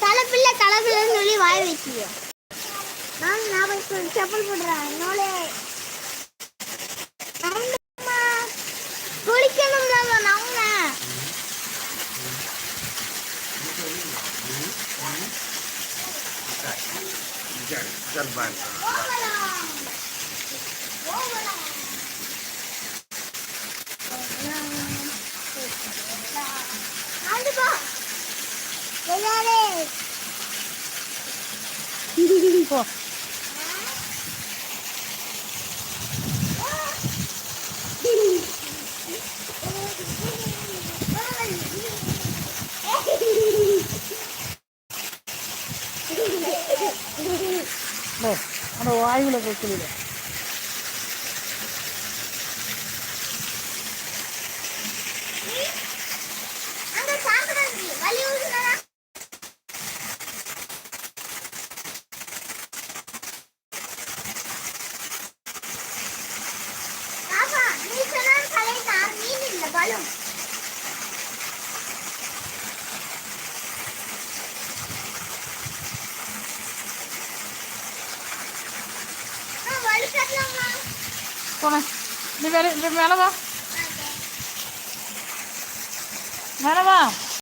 தலைப்பிள்ளை தலைப்பிள்ளைன்னு சொல்லி வாய் வைக்கிறியோ நான் சொல்லி செப்பல் போடுறேன் என்னோட குளிக்கணும் நம்ம போகலாம் പോ ഓ നമ്മുടെ വായുവിലൊക്കെ വെക്കുന്നില്ല மீன் இல்ல பலூன் வலுக்கலாமா போன நீ நீ மேலே வா மேலே வா